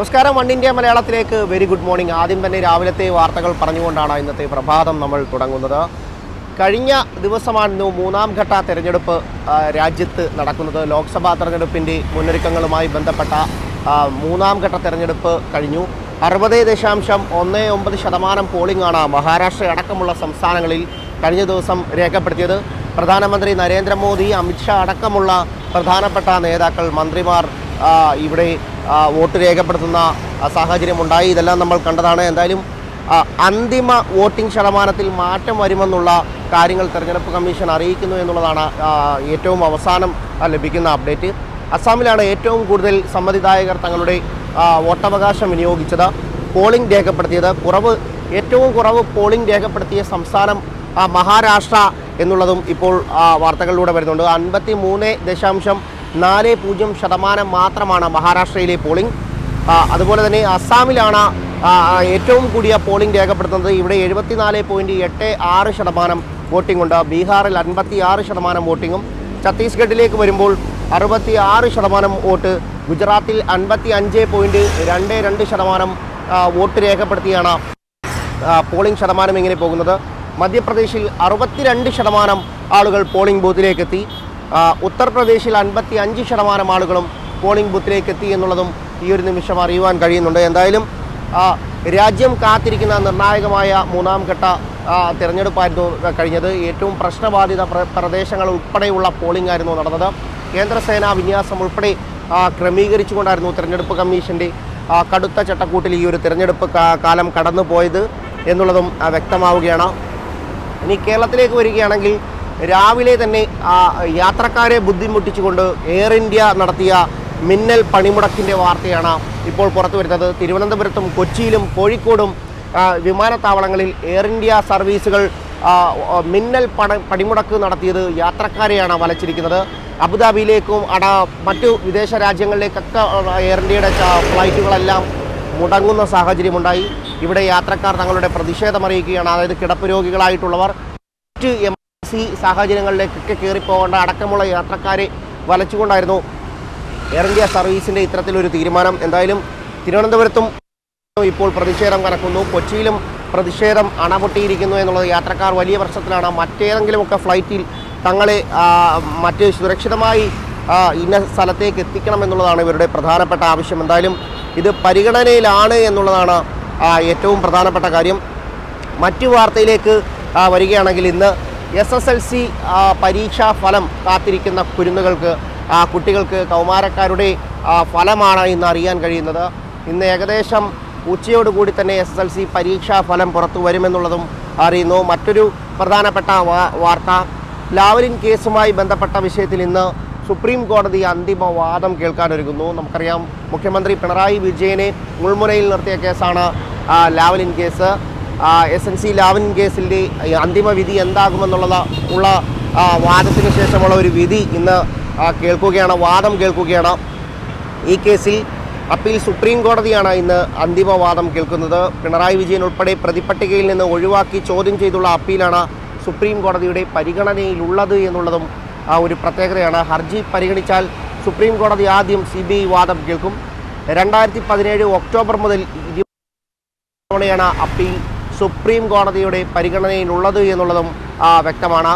നമസ്കാരം. One India മലയാളത്തിലേക്ക് very good morning. ആദ്യം തന്നെ രാവിലത്തെ വാർത്തകൾ പറഞ്ഞുകൊണ്ടാണ് ഇന്നത്തെ പ്രഭാതം നമ്മൾ തുടങ്ങുന്നത്. കഴിഞ്ഞ ദിവസമായിരുന്നു മൂന്നാം ഘട്ട തെരഞ്ഞെടുപ്പ് രാജ്യത്ത് നടക്കുന്നത്. ലോക്സഭാ തെരഞ്ഞെടുപ്പിന്റെ മുന്നൊരുക്കങ്ങളുമായി ബന്ധപ്പെട്ട മൂന്നാം ഘട്ട തെരഞ്ഞെടുപ്പ് കഴിഞ്ഞു. അറുപത് ദശാംശം ഒന്ന് ഒമ്പത് ശതമാനം പോളിംഗാണ് മഹാരാഷ്ട്ര അടക്കമുള്ള സംസ്ഥാനങ്ങളിൽ കഴിഞ്ഞ ദിവസം രേഖപ്പെടുത്തിയത്. പ്രധാനമന്ത്രി നരേന്ദ്രമോദി അമിത്ഷാ അടക്കമുള്ള പ്രധാനപ്പെട്ട നേതാക്കൾ മന്ത്രിമാർ ഇവിടെ വോട്ട് രേഖപ്പെടുത്തുന്ന സാഹചര്യം സാഹചര്യമുണ്ടായി. ഇതെല്ലാം നമ്മൾ കണ്ടതാണ്. എന്തായാലും അന്തിമ വോട്ടിംഗ് ശതമാനത്തിൽ മാറ്റം വരുമെന്നുള്ള കാര്യങ്ങൾ തെരഞ്ഞെടുപ്പ് കമ്മീഷൻ അറിയിക്കുന്നു എന്നുള്ളതാണ് ഏറ്റവും അവസാനം ലഭിക്കുന്ന അപ്ഡേറ്റ്. അസാമിലാണ് ഏറ്റവും കൂടുതൽ സമ്മതിദായകർ തങ്ങളുടെ വോട്ടവകാശം വിനിയോഗിച്ചത്. പോളിംഗ് രേഖപ്പെടുത്തിയത് കുറവ് ഏറ്റവും കുറവ് പോളിംഗ് രേഖപ്പെടുത്തിയ സംസ്ഥാനം മഹാരാഷ്ട്ര എന്നുള്ളതും ഇപ്പോൾ വാർത്തകളിലൂടെ വരുന്നുണ്ട്. അൻപത്തി മൂന്ന് ദശാംശം നാല് പൂജ്യം ശതമാനം മാത്രമാണ് മഹാരാഷ്ട്രയിലെ പോളിംഗ്. അതുപോലെ തന്നെ അസ്സാമിലാണ് ഏറ്റവും കൂടിയ പോളിംഗ് രേഖപ്പെടുത്തുന്നത്. ഇവിടെ എഴുപത്തിനാല് പോയിന്റ് എട്ട് ആറ് ശതമാനം വോട്ടിംഗ് ഉണ്ട്. ബീഹാറിൽ അൻപത്തി ആറ് ശതമാനം വോട്ടിങ്ങും ഛത്തീസ്ഗഡിലേക്ക് വരുമ്പോൾ അറുപത്തി ആറ് ശതമാനം വോട്ട് ഗുജറാത്തിൽ അൻപത്തി അഞ്ച് പോയിന്റ് രണ്ട് രണ്ട് ശതമാനം വോട്ട് രേഖപ്പെടുത്തിയാണ് പോളിംഗ് ശതമാനം ഇങ്ങനെ പോകുന്നത്. മധ്യപ്രദേശിൽ അറുപത്തിരണ്ട് ശതമാനം ആളുകൾ പോളിംഗ് ബൂത്തിലേക്ക് എത്തി ഉത്തർപ്രദേശിൽ അൻപത്തി അഞ്ച് ശതമാനം ആളുകളും പോളിംഗ് ബൂത്തിലേക്ക് എത്തി എന്നുള്ളതും ഈ ഒരു നിമിഷം അറിയുവാൻ കഴിയുന്നുണ്ട്. എന്തായാലും രാജ്യം കാത്തിരിക്കുന്ന നിർണായകമായ മൂന്നാം ഘട്ട തിരഞ്ഞെടുപ്പായിരുന്നു കഴിഞ്ഞത്. ഏറ്റവും പ്രശ്നബാധിത പ്ര- പ്രദേശങ്ങൾ ഉൾപ്പെടെയുള്ള പോളിംഗ് ആയിരുന്നു നടന്നത്. കേന്ദ്രസേനാ വിന്യാസം ഉൾപ്പെടെ ക്രമീകരിച്ചുകൊണ്ടായിരുന്നു തിരഞ്ഞെടുപ്പ് കമ്മീഷന്റെ കടുത്ത ചട്ടക്കൂട്ടിൽ ഈ ഒരു തിരഞ്ഞെടുപ്പ് കാലം കടന്നു പോയത് എന്നുള്ളതും വ്യക്തമാവുകയാണ്. ഇനി കേരളത്തിലേക്ക് വരികയാണെങ്കിൽ രാവിലെ തന്നെ ആ, യാത്രക്കാരെ ബുദ്ധിമുട്ടിച്ചുകൊണ്ട് എയർ ഇന്ത്യ നടത്തിയ മിന്നൽ പണിമുടക്കിന്റെ വാർത്തയാണ് ഇപ്പോൾ പുറത്തു വരുന്നത്. തിരുവനന്തപുരത്തും കൊച്ചിയിലും കോഴിക്കോടും വിമാനത്താവളങ്ങളിൽ എയർ ഇന്ത്യ സർവീസുകൾ മിന്നൽ പണ പണിമുടക്ക് നടത്തിയത് യാത്രക്കാരെയാണ് വലച്ചിരിക്കുന്നത്. അബുദാബിയിലേക്കും അട മറ്റു വിദേശ രാജ്യങ്ങളിലേക്കൊക്കെ എയർ ഇന്ത്യയുടെ ഫ്ലൈറ്റുകളെല്ലാം മുടങ്ങുന്ന സാഹചര്യമുണ്ടായി. ഇവിടെ യാത്രക്കാർ തങ്ങളുടെ പ്രതിഷേധം അറിയിക്കുകയാണ് അതായത് കിടപ്പ് രോഗികളായിട്ടുള്ളവർ മറ്റ് എം സി സാഹചര്യങ്ങളിലേക്കൊക്കെ കയറിപ്പോകേണ്ട അടക്കമുള്ള യാത്രക്കാരെ വലച്ചുകൊണ്ടായിരുന്നു എയർ ഇന്ത്യ സർവീസിന്റെ ഇത്തരത്തിലൊരു തീരുമാനം. എന്തായാലും തിരുവനന്തപുരത്തും ഇപ്പോൾ പ്രതിഷേധം കനക്കുന്നു കൊച്ചിയിലും പ്രതിഷേധം അണപൊട്ടിയിരിക്കുന്നു എന്നുള്ളത് യാത്രക്കാർ വലിയ പ്രശ്നത്തിലാണ് മറ്റേതെങ്കിലുമൊക്കെ ഫ്ലൈറ്റിൽ തങ്ങളെ മറ്റ് സുരക്ഷിതമായി ഇന്ന സ്ഥലത്തേക്ക് എത്തിക്കണം എന്നുള്ളതാണ് ഇവരുടെ പ്രധാനപ്പെട്ട ആവശ്യം. എന്തായാലും ഇത് പരിഗണനയിലാണ് എന്നുള്ളതാണ് ഏറ്റവും പ്രധാനപ്പെട്ട കാര്യം. മറ്റു വാർത്തയിലേക്ക് വരികയാണെങ്കിൽ ഇന്ന് എസ് എസ് എൽ സി പരീക്ഷാ ഫലം കാത്തിരിക്കുന്ന കുരുന്നുകൾക്ക് കുട്ടികൾക്ക് കൗമാരക്കാരുടെ ഫലമാണ് ഇന്ന് അറിയാൻ കഴിയുന്നത്. ഇന്ന് ഏകദേശം ഉച്ചയോടുകൂടി തന്നെ എസ് എസ് എൽ സി പരീക്ഷാ ഫലം പുറത്തു വരുമെന്നുള്ളതും അറിയുന്നു. മറ്റൊരു പ്രധാനപ്പെട്ട വാർത്ത ലാവലിൻ കേസുമായി ബന്ധപ്പെട്ട വിഷയത്തിൽ ഇന്ന് സുപ്രീം കോടതി അന്തിമ വാദം കേൾക്കാനൊരുങ്ങുന്നു നമുക്കറിയാം മുഖ്യമന്ത്രി പിണറായി വിജയനെ മുൾമുനയിൽ നിർത്തിയ കേസാണ് Lavalin case. S N C ലാവൻ കേസിന്റെ അന്തിമ വിധി എന്താകുമെന്നുള്ളത് ഉള്ള വാദത്തിന് ശേഷമുള്ള ഒരു വിധി ഇന്ന് കേൾക്കുകയാണ് വാദം കേൾക്കുകയാണ്. ഈ കേസിൽ അപ്പീൽ സുപ്രീം കോടതിയാണ് ഇന്ന് അന്തിമ വാദം കേൾക്കുന്നത്. പിണറായി വിജയൻ ഉൾപ്പെടെ പ്രതിപട്ടികയിൽ നിന്ന് ഒഴിവാക്കി ചോദ്യം ചെയ്തുള്ള അപ്പീലാണ് സുപ്രീം കോടതിയുടെ പരിഗണനയിലുള്ളത് എന്നുള്ളതും ആ ഒരു പ്രത്യേകതയാണ്. ഹർജി പരിഗണിച്ചാൽ സുപ്രീം കോടതി ആദ്യം സി ബി ഐ വാദം കേൾക്കും. രണ്ടായിരത്തി പതിനേഴ് ഒക്ടോബർ മുതൽ ഇരു തവണയാണ് അപ്പീൽ സുപ്രീം കോടതിയുടെ പരിഗണനയിലുള്ളത് എന്നുള്ളതും വ്യക്തമാണ്.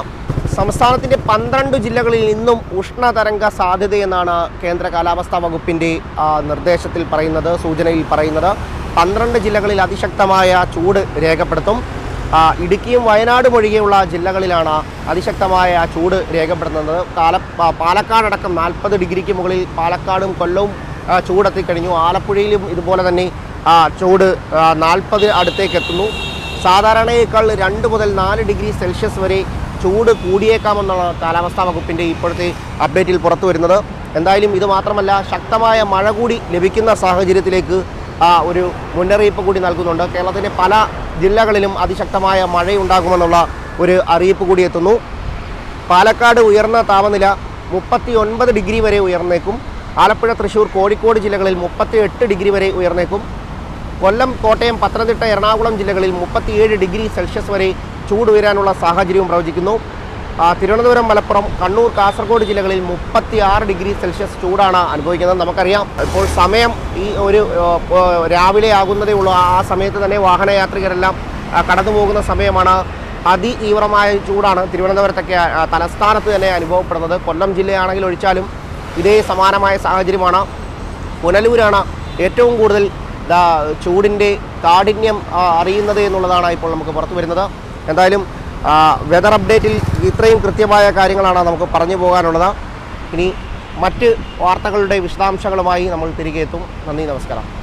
സംസ്ഥാനത്തിന്റെ പന്ത്രണ്ട് ജില്ലകളിൽ ഇന്നും ഉഷ്ണതരംഗ സാധ്യതയെന്നാണ് കേന്ദ്ര കാലാവസ്ഥാ വകുപ്പിന്റെ നിർദ്ദേശത്തിൽ പറയുന്നത് സൂചനയിൽ പറയുന്നത്. പന്ത്രണ്ട് ജില്ലകളിൽ അതിശക്തമായ ചൂട് രേഖപ്പെടുത്തും. ഇടുക്കിയും വയനാടും ഒഴികെയുള്ള ജില്ലകളിലാണ് അതിശക്തമായ ചൂട് രേഖപ്പെടുത്തുന്നത്. കാല പാലക്കാടക്കം നാൽപ്പത് ഡിഗ്രിക്ക് മുകളിൽ പാലക്കാടും കൊല്ലവും ചൂടെത്തിക്കഴിഞ്ഞു. ആലപ്പുഴയിലും ഇതുപോലെ തന്നെ ചൂട് നാൽപ്പത് അടുത്തേക്ക് എത്തുന്നു സാധാരണയേക്കാൾ രണ്ട് മുതൽ നാല് ഡിഗ്രി സെൽഷ്യസ് വരെ ചൂട് കൂടിയേക്കാമെന്നുള്ള കാലാവസ്ഥാ വകുപ്പിന്റെ ഇപ്പോഴത്തെ അപ്ഡേറ്റിൽ പുറത്തു വരുന്നത്. എന്തായാലും ഇത് മാത്രമല്ല ശക്തമായ മഴ കൂടി ലഭിക്കുന്ന സാഹചര്യത്തിലേക്ക് ഒരു മുന്നറിയിപ്പ് കൂടി നൽകുന്നുണ്ട്. കേരളത്തിന്റെ പല ജില്ലകളിലും അതിശക്തമായ മഴയുണ്ടാകുമെന്നുള്ള ഒരു അറിയിപ്പ് കൂടി എത്തുന്നു. പാലക്കാട് ഉയർന്ന താപനില മുപ്പത്തി ഒൻപത് ഡിഗ്രി വരെ ഉയർന്നേക്കും. ആലപ്പുഴ തൃശ്ശൂർ കോഴിക്കോട് ജില്ലകളിൽ മുപ്പത്തി എട്ട് ഡിഗ്രി വരെ ഉയർന്നേക്കും. കൊല്ലം കോട്ടയം പത്തനംതിട്ട എറണാകുളം ജില്ലകളിൽ മുപ്പത്തിയേഴ് ഡിഗ്രി സെൽഷ്യസ് വരെ ചൂട് ഉയരാനുള്ള സാഹചര്യവും പ്രവചിക്കുന്നു. തിരുവനന്തപുരം മലപ്പുറം കണ്ണൂർ കാസർഗോഡ് ജില്ലകളിൽ മുപ്പത്തി ആറ് ഡിഗ്രി സെൽഷ്യസ് ചൂടാണ് അനുഭവിക്കുന്നത്. നമുക്കറിയാം ഇപ്പോൾ സമയം ഈ ഒരു രാവിലെ ആകുന്നതേ ഉള്ളൂ. ആ സമയത്ത് തന്നെ വാഹനയാത്രികരെല്ലാം കടന്നു പോകുന്ന സമയമാണ് അതിതീവ്രമായ ചൂടാണ് തിരുവനന്തപുരത്തൊക്കെ തലസ്ഥാനത്ത് തന്നെ അനുഭവപ്പെടുന്നത്. കൊല്ലം ജില്ലയാണെങ്കിൽ ഒഴിച്ചാലും ഇതേ സമാനമായ സാഹചര്യമാണ്. പുനലൂരാണ് ഏറ്റവും കൂടുതൽ ദാ ചൂടിന്റെ കാഠിന്യം അറിയുന്നത് എന്നുള്ളതാണ് ഇപ്പോൾ നമുക്ക് പുറത്തു വരുന്നത്. എന്തായാലും വെതർ അപ്ഡേറ്റിൽ ഇത്രയും കൃത്യമായ കാര്യങ്ങളാണ് നമുക്ക് പറഞ്ഞു പോകാനുള്ളത്. ഇനി മറ്റ് വാർത്തകളുടെ വിശദാംശങ്ങളുമായി നമ്മൾ തിരികെ എത്തും. നന്ദി നമസ്കാരം.